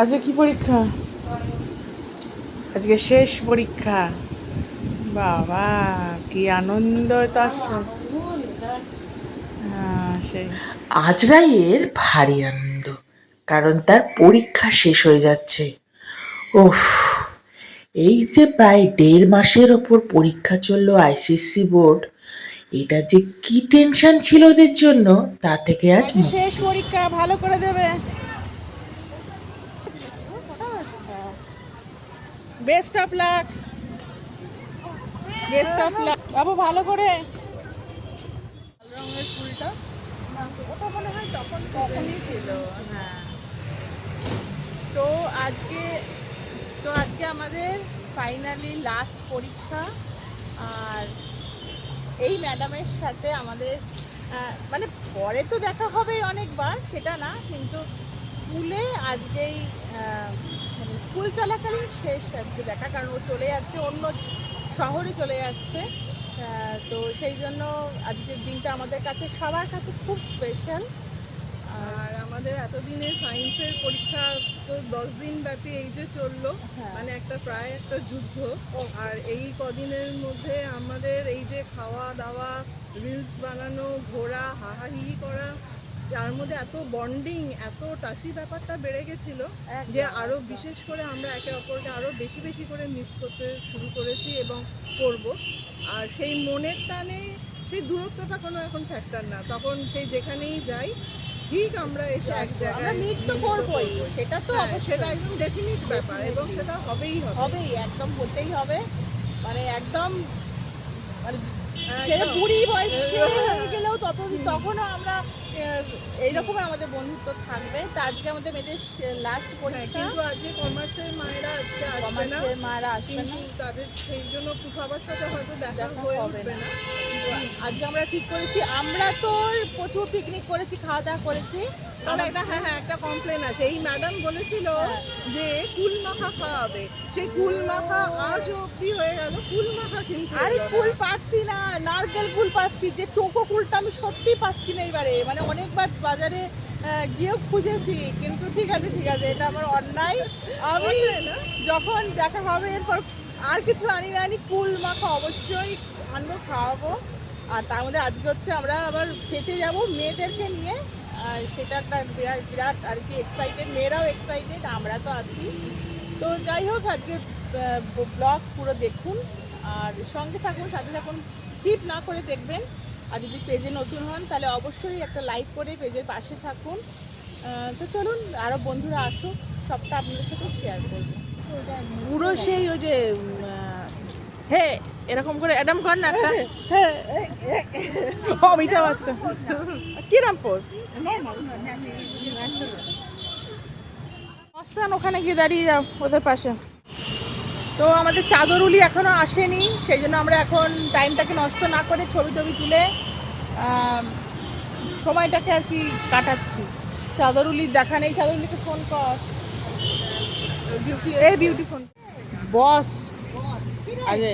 আজকে কি পরীক্ষা? আজকে শেষ পরীক্ষা। বাবা কি আনন্দ তার। হ্যাঁ, আজরাইয়ের ভারী আনন্দ কারণ তার পরীক্ষা শেষ হয়ে যাচ্ছে। ওফ এই যে প্রায় দেড় মাসের ওপর পরীক্ষা চলল আইসিএসসি বোর্ড এটা যে কি টেনশন ছিল ওদের জন্য তা থেকে আজ আজকে শেষ পরীক্ষা ভালো করে দেবে। Best of luck best of luck বাবু, ভালো করে। রঙের ফুলটা ওটা মনে হয় তখন তখনই ছিল হ্যাঁ তো আজকে তো আজকে আমাদের ফাইনালি লাস্ট পরীক্ষা। আর এই ম্যাডামের সাথে আমাদের মানে পরে তো দেখা হবে অনেকবার, সেটা না, কিন্তু স্কুলে আজকেই স্কুল চলাকালীন শেষ আজকে দেখা কারণ ও চলে যাচ্ছে অন্য শহরে চলে যাচ্ছে। তো সেই জন্য আজকের দিনটা আমাদের কাছে সবার কাছে খুব স্পেশাল আর আমাদের এতদিনে সায়েন্সের পরীক্ষা তো দশ দিন ব্যাপী এই যে চলল হ্যাঁ। মানে একটা প্রায় একটা যুদ্ধ। আর এই কদিনের মধ্যে আমাদের এই যে খাওয়া দাওয়া রিলস বানানো ঘোরা হাহাহিহি করা যার মধ্যে এত বন্ডিং এত টাচি ব্যাপারটা বেড়ে গেছিল যে আরও বিশেষ করে আমরা একে অপরকে আরও বেশি বেশি করে মিস করতে শুরু করেছি এবং করব। আর সেই মনের টানে সেই দূরত্বটা কোনো এখন ফ্যাক্টর না। তখন সেই যেখানেই যাই ঠিক আমরা এসে এক জায়গায় মিট তো করবোই সেটা তো হ্যাঁ, সেটা একদম ডেফিনিট ব্যাপার এবং সেটা হবেই হবে। হবেই একদম হতেই হবে। মানে একদম মানে সেটা বুড়ি বয়সে হ্যাঁ। হয়ে গেলেও ততদিন তখনও আমরা এইরকম আমাদের বন্ধুত্ব থাকবে। তা আজকে আমাদের মেয়েদের লাস্ট হ্যাঁ, পরীক্ষা। কিন্তু আজকে কমার্সের মায়েরা আজকে আসবে না। মারা আসবে না। তাদের সেই জন্য সবার সাথে হয়তো দেখা হয়ে হবে উঠবে না। আজকে আমরা ঠিক করেছি। আমরা তো প্রচুর পিকনিক করেছি খাওয়া দাওয়া করেছি তবে একটা হ্যাঁ হ্যাঁ একটা কমপ্লেন আছে। এই ম্যাডাম বলেছিল হ্যাঁ। যে কুল মাখা খাওয়াবে। সেই কুল মাখা আজ অব্দি হয়ে গেল। কুল মাখা কিন্তু আরে কুল পাচ্ছি না নারকেল কুল পাচ্ছি। যে টোকো কুলটা আমি সত্যি পাচ্ছি না এবারে। মানে অনেকবার বাজারে গিয়েও খুঁজেছি কিন্তু ঠিক আছে ঠিক আছে এটা আমার অন্যায়। আমি যখন দেখা হবে এরপর আর কিছু আনি না আনি কুল মাখা অবশ্যই আনব খাওয়াবো। আর তার মধ্যে আজকে হচ্ছে আমরা আবার খেতে যাব মেয়েদেরকে নিয়ে। আর সেটা একটা বিরাট বিরাট আর কি এক্সাইটেড মেয়েরাও এক্সাইটেড আমরা তো আছি। তো যাই হোক আজকে ব্লগ পুরো দেখুন। আর সঙ্গে থাকুন সাথে থাকুন স্কিপ না করে দেখবেন। আর যদি পেজে নতুন হন তাহলে অবশ্যই একটা লাইক করে পেজের পাশে থাকুন। তো চলুন আরও বন্ধুরা আসুক সবটা আপনাদের সাথে শেয়ার করব। পুরো সেই ওই যে হে এরকম করে অ্যাডাম কর না একটা? অমিতাভ বচ্চন। কিরম পোস্ট মস্তান ওখানে গিয়ে দাঁড়িয়ে যাও ওদের পাশে। তো আমাদের চাদরুলি এখনও আসেনি সেই জন্য আমরা এখন টাইমটাকে নষ্ট না করে ছবি টবি তুলে সময়টাকে আর কি কাটাচ্ছি। চাদর চাদরুলির দেখা নেই চাদরুলিকে ফোন কর। এই বিউটি ফোন বস আজে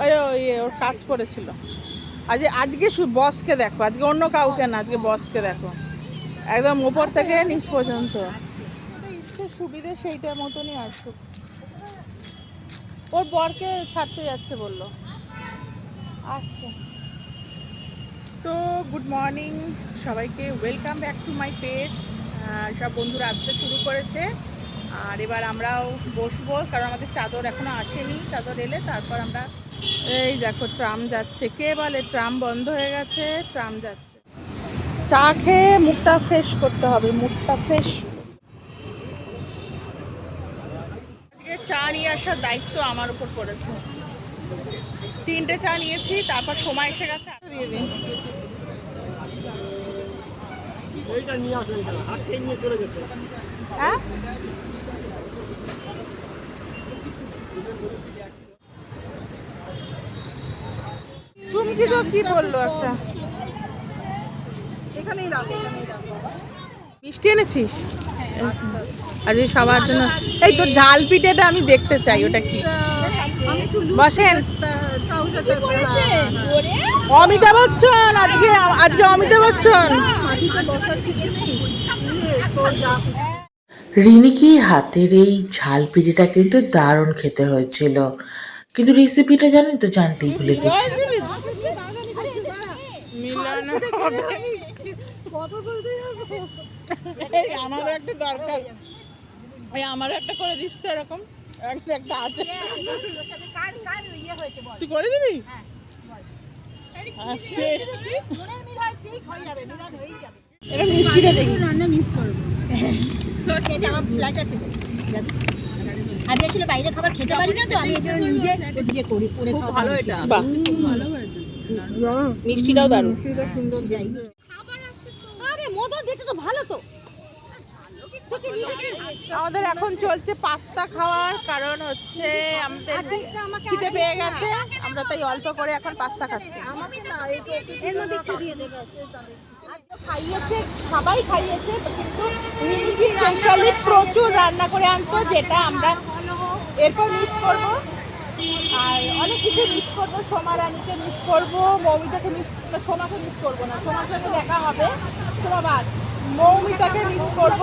আরে ওই ওর কাজ করেছিল আজ আজকে শু- বসকে দেখো আজকে অন্য কাউকে না আজকে বসকে দেখো। একদম উপর থেকে নিচ পর্যন্ত। সুবিধে সেইটার মতনই আসুক। ওর বরকে ছাড়তে যাচ্ছে বলল। আসছে। তো গুড মর্নিং সবাইকে। Welcome back to my page সব বন্ধুরা আসতে শুরু করেছে। আর এবার আমরাও বসবো কারণ আমাদের চাদর এখনও আসেনি। চাদর এলে তারপর আমরা এই দেখো ট্রাম যাচ্ছে। কে বলে? ট্রাম বন্ধ হয়ে গেছে ট্রাম যাচ্ছে। চা খেয়ে মুখটা ফ্রেশ করতে হবে মুখটা ফ্রেশ চা নিয়ে আসার দায়িত্ব আমার উপর পড়েছে। তিনটে চা নিয়েছি তারপর সময় এসে গেছে। দিয়ে দিন হ্যাঁ? চুমকি তো কি বলল একটা? এখানেই রাখো এখানেই রাখো। মিষ্টি এনেছিস? আজ সবার জন্য। এই তোর ঝাল পিঠেটা আমি দেখতে চাই ওটা কি? বসেন। অমিতাভ বচ্চন আজকে আজকে অমিতাভ বচ্চন। রিনিকির হাতের এই ঝাল পিঠেটা কিন্তু দারুণ খেতে হয়েছিল। কিন্তু রেসিপিটা জানেন তো জানতেই ভুলে গেছি। মিলানো। এই আমারও একটা দরকার। এই আমারও একটা করে দিস তো এরকম। একটা একটা আছে। তুই করে দিবি? এটা মিষ্টিটা দেখি। আমি আসলে বাইরে খাবার খেতে পারি না তো আমি নিজে নিজে করি করে খাওয়া ভালো এটা। বাহ। মিষ্টিটাও দারুণ। আরে মদন দেখতে তো ভালো তো। আমাদের এখন চলছে পাস্তা খাওয়ার কারণ হচ্ছে আমাদের খিদে পেয়ে গেছে। আমরা তাই অল্প করে এখন পাস্তা খাচ্ছি। খাইয়েছে সবাই খাইয়েছে কিন্তু স্পেশালি প্রচুর রান্না করে আনতো যেটা আমরা এরপর মিস করব। আর অনেক কিছু মিস করব সোমা রানীকে মিস করব মৌমিতাকে মিস সোমাকে মিস করব না সোমার সঙ্গে দেখা হবে। সোমাবার মৌমিতাকে মিস করব।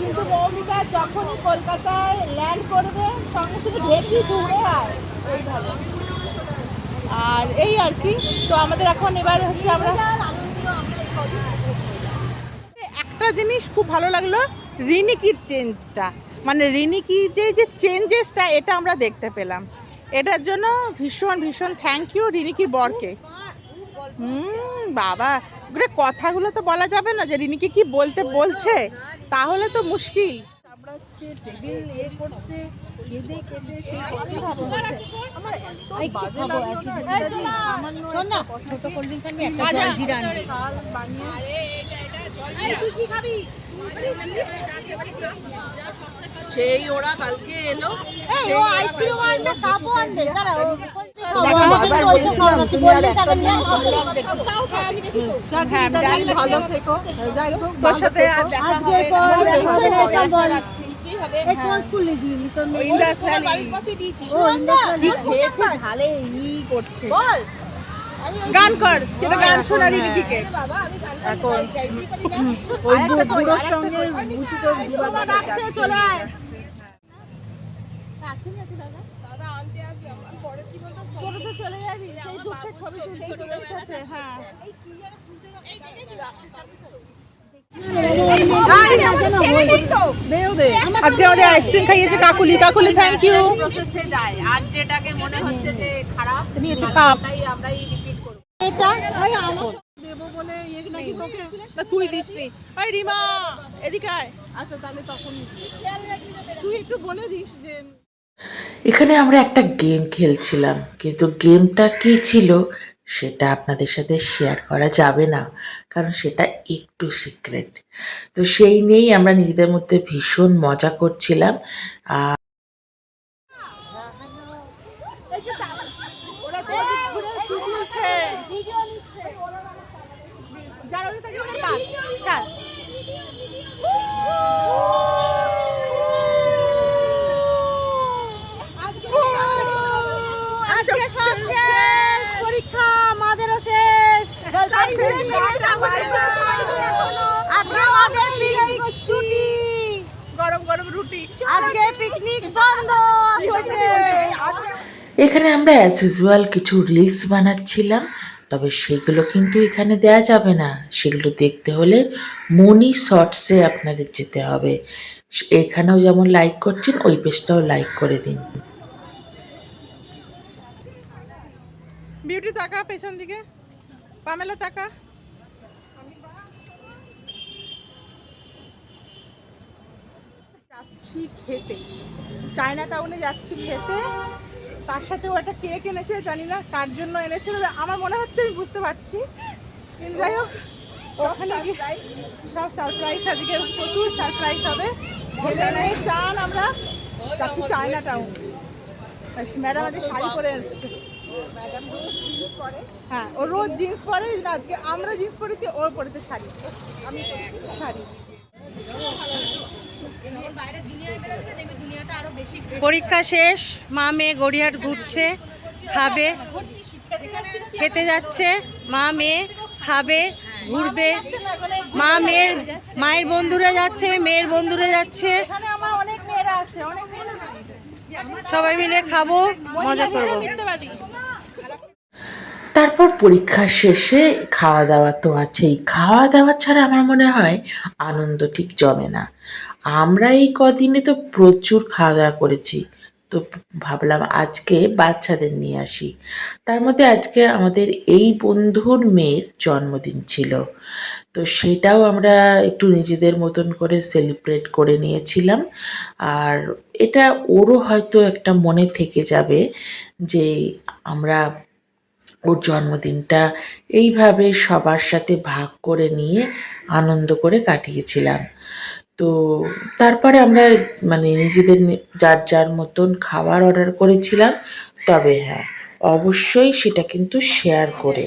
কিন্তু মৌমিতা যখনই কলকাতায় ল্যান্ড করবে, সঙ্গে সঙ্গে ঢেকি দূরে আয়। আর এই আর কি। তো আমাদের এখন এবার হচ্ছে আমরা একটা জিনিস খুব ভালো লাগল, রিনিকির চেঞ্জটা মানে রিনিকি যে যে চেঞ্জেসটা এটা আমরা দেখতে পেলাম। এটার জন্য ভীষণ ভীষণ থ্যাংক ইউ রিনিকির বরকে। হুম, বাবা। ওগুলো কথাগুলো তো বলা যাবে না যে রিনিকে কি বলতে বলছে তাহলে তো মুশকিল। টেবিল এ করছে কেঁদে কেঁদে সেই ওরা কালকে এলো। আইসক্রিম আনবে কাপও আনবে। দাঁড়া ও দেখো, বারবার বলছিলাম, তুমি আর একটা হ্যাঁ, হোক, ভালো থেকো যাই হোক তোর সাথে আর দেখা হবে না। গান কর যেটা গান শোনা রিনিকিকে এখন ওই বুড়োর সঙ্গে চলে তোরা তো চলে যাবি সেই দুঃখে ছবি তুলছি তোদের সাথে হ্যাঁ। আজকে আমাদের আইসক্রিম খাইয়েছে কাকুলি কাকুলি থ্যাংক ইউ প্রসেসে যায় আর যেটাকে মনে হচ্ছে যে খারাপ নিয়েছে কাপ। আমরাই রিপিট করব। এটা ভাই আমার দেবো বলে ইয়ে নাকি তোকে? তুই দিসনি ওই রিমা এদিকে আয়। আচ্ছা তাহলে তখন তুই একটু বলে দিস যে এখানে আমরা একটা গেম খেলছিলাম, কিন্তু গেমটা কি ছিল সেটা আপনাদের সাথে শেয়ার করা যাবে না, কারণ সেটা একটু সিক্রেট তো সেই নিয়েই আমরা নিজেদের মধ্যে ভীষণ মজা করছিলাম আর ওরা তো ঘুরে শুট নিচ্ছে যারা ওদের থেকে ওরা কাট কাট আজকে সব শেষ পরীক্ষা আমাদেরও শেষ আজকে আমাদের পিকনিক এখানে আমরা অ্যাজ ইউজুয়াল কিছু রিলস বানাচ্ছিলাম, তবে সেগুলো কিন্তু এখানে দেয়া যাবে না। সেগুলো দেখতে হলে মনি শর্টসে আপনাদের যেতে হবে। এখানেও যেমন লাইক করছেন, ওই পেজটাও লাইক করে দিন। বিউটি তাকা পেছন দিকে। পামেলা তাকা যাচ্ছি খেতে। চায়না টাউনে যাচ্ছি খেতে। তার সাথে ও একটা কেক এনেছে জানি না কার জন্য এনেছে তবে আমার মনে হচ্ছে আমি বুঝতে পারছি। কিন্তু যাই হোক ওখানে গিয়ে সব সারপ্রাইজ আজকে প্রচুর সারপ্রাইজ হবে। ভেবে নেই চান আমরা। যাচ্ছি চায়না টাউন ম্যাডাম আজকে শাড়ি পরে এসছে। হ্যাঁ ও রোজ জিন্স পরে আজকে আমরা জিন্স পরেছি ও পরেছে শাড়ি। আমি শাড়ি। পরীক্ষা শেষ মা মেয়ে গড়িয়াহাট ঘুরছে খাবে খেতে যাচ্ছে মা মেয়ে খাবে ঘুরবে। মা মেয়ের মায়ের বন্ধুরা যাচ্ছে মেয়ের বন্ধুরা যাচ্ছে। সবাই মিলে খাব মজা করব। তারপর পরীক্ষা শেষে খাওয়া দাওয়া তো আছেই। খাওয়া দাওয়া ছাড়া আমার মনে হয় আনন্দ ঠিক জমে না। আমরা এই কদিনে তো প্রচুর খাওয়া দাওয়া করেছি। তো ভাবলাম আজকে বাচ্চাদের নিয়ে আসি। তার মধ্যে আজকে আমাদের এই বন্ধুর মেয়ের জন্মদিন ছিল। তো সেটাও আমরা একটু নিজেদের মতন করে সেলিব্রেট করে নিয়েছিলাম। আর এটা ওরও হয়তো একটা মনে থেকে যাবে যে আমরা ওর জন্মদিনটা এইভাবে সবার সাথে ভাগ করে নিয়ে আনন্দ করে কাটিয়েছিলাম। তো তারপরে আমরা মানে নিজেদের যার যার মতন খাবার অর্ডার করেছিলাম, তবে হ্যাঁ অবশ্যই সেটা কিন্তু শেয়ার করে।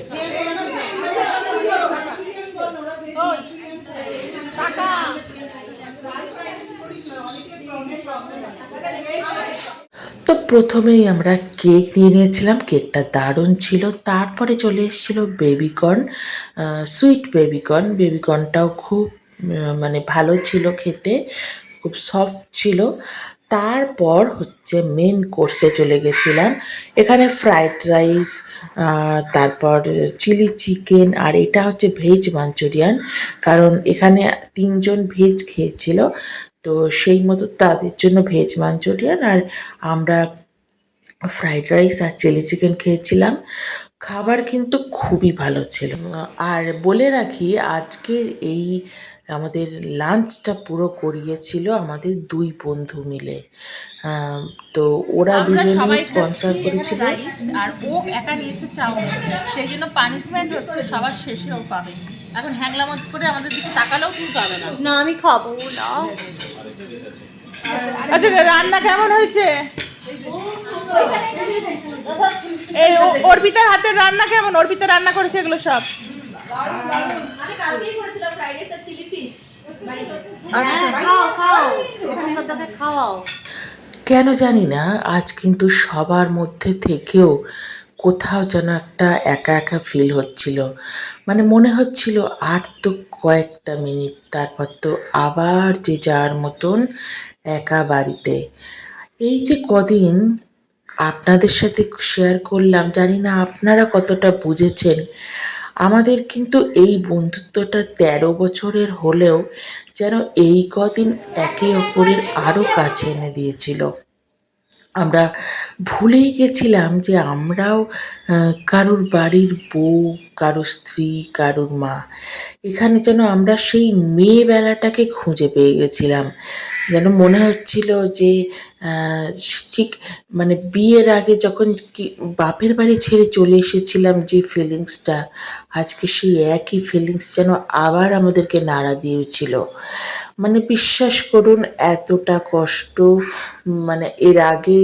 প্রথমেই আমরা কেক নিয়ে নিয়েছিলাম। কেকটা দারুণ ছিল। তারপরে চলে এসেছিল বেবিকর্ন সুইট বেবিকর্ন। বেবিকর্নটাও খুব মানে ভালো ছিল খেতে, খুব সফট ছিল। তারপর হচ্ছে মেন কোর্সে চলে গেছিলাম। এখানে ফ্রাইড রাইস তারপর চিলি চিকেন আর এটা হচ্ছে ভেজ মাঞ্চুরিয়ান কারণ এখানে তিনজন ভেজ খেয়েছিল। তো সেই মতো তাদের জন্য ভেজ মাঞ্চুরিয়ান আর আমরা ফ্রাইড রাইস আর চিলি চিকেন খেয়েছিলাম। খাবার কিন্তু খুবই ভালো ছিল। আর বলে রাখি আজকের এই আমাদের লাঞ্চটা পুরো করিয়েছিল আমাদের দুই বন্ধু মিলে। তো ওরা আমরা দুজনেই স্পন্সর করেছিল। আর ও একা নিয়েছে চাউমিন সেই জন্য পানিশমেন্ট হচ্ছে সবার শেষে ও পাবে। এখন হ্যাংলামত করে আমাদের দিকে তাকালেও তুমি পাবে না। না আমি খাব না। আচ্ছা রান্না কেমন হয়েছে? এই অর্পিতার হাতের রান্না কেমন? অর্পিতা রান্না করেছে এগুলো সব? হ্যাঁ, খাও খাও। তোকে খাওয়াও। কেন জানি না আজ কিন্তু সবার মধ্যে থেকেও কোথাও যেন একটা একা একা ফিল হচ্ছিল। মানে মনে হচ্ছিল আর তো কয়েকটা মিনিট তারপর তো আবার যে যার মতন একা বাড়িতে। এই যে কদিন আপনাদের সাথে শেয়ার করলাম, জানি না আপনারা কতটা বুঝেছেন। আমাদের কিন্তু এই বন্ধুত্বটা তেরো বছরের হলেও যেন এই কদিন একে অপরের আরও কাছে এনে দিয়েছিল। আমরা ভুলেই গেছিলাম যে আমরাও কারুর বাড়ির বউ, কারুর স্ত্রী, কারুর মা। এখানে যেন আমরা সেই মেয়েবেলাটাকে খুঁজে পেয়ে গেছিলাম। যেন মনে হচ্ছিল যে ঠিক মানে বিয়ের আগে যখন বাপের বাড়ি ছেড়ে চলে এসেছিলাম যে ফিলিংসটা আজকে সেই একই ফিলিংস যেন আবার আমাদেরকে নাড়া দিয়েছিল। মানে বিশ্বাস করুন, এতটা কষ্ট মানে এর আগে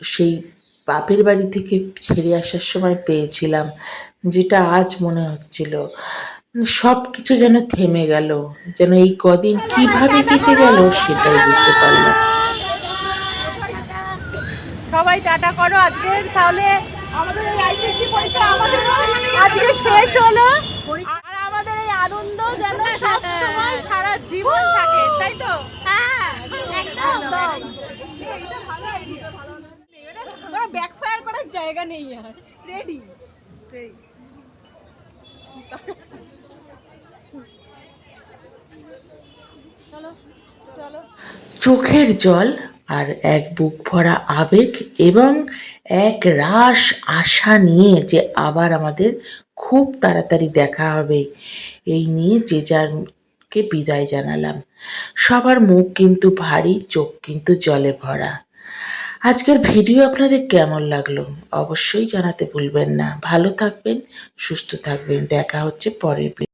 সেই বাপের বাড়ি থেকে ছেড়ে আসার সময় পেয়েছিলাম, যেটা আজ মনে হচ্ছিল। সব কিছু যেন থেমে গেল, যেন এই কদিন কীভাবে কেটে গেল সেটাই বুঝতে পারলাম সবাই টাটা করো আজকে, তাহলে আমাদের এই আইসিএসসি পরীক্ষা আমাদের আজকে শেষ হলো। আর আমাদের এই আনন্দ যেন সব সময় জীবন থাকে তাই তো? ব্যাকফায়ার করার জায়গা নেই আর। রেডি চোখের জল আর এক বুক ভরা আবেগ এবং এক রাস আশা নিয়ে যে আবার আমাদের খুব তাড়াতাড়ি দেখা হবে। এই নিয়ে যে যারকে বিদায় জানালাম। সবার মুখ কিন্তু ভারী, চোখ কিন্তু জলে ভরা। আজকের ভিডিও আপনাদের কেমন লাগল অবশ্যই জানাতে ভুলবেন না। ভালো থাকবেন, সুস্থ থাকবেন। দেখা হচ্ছে পরের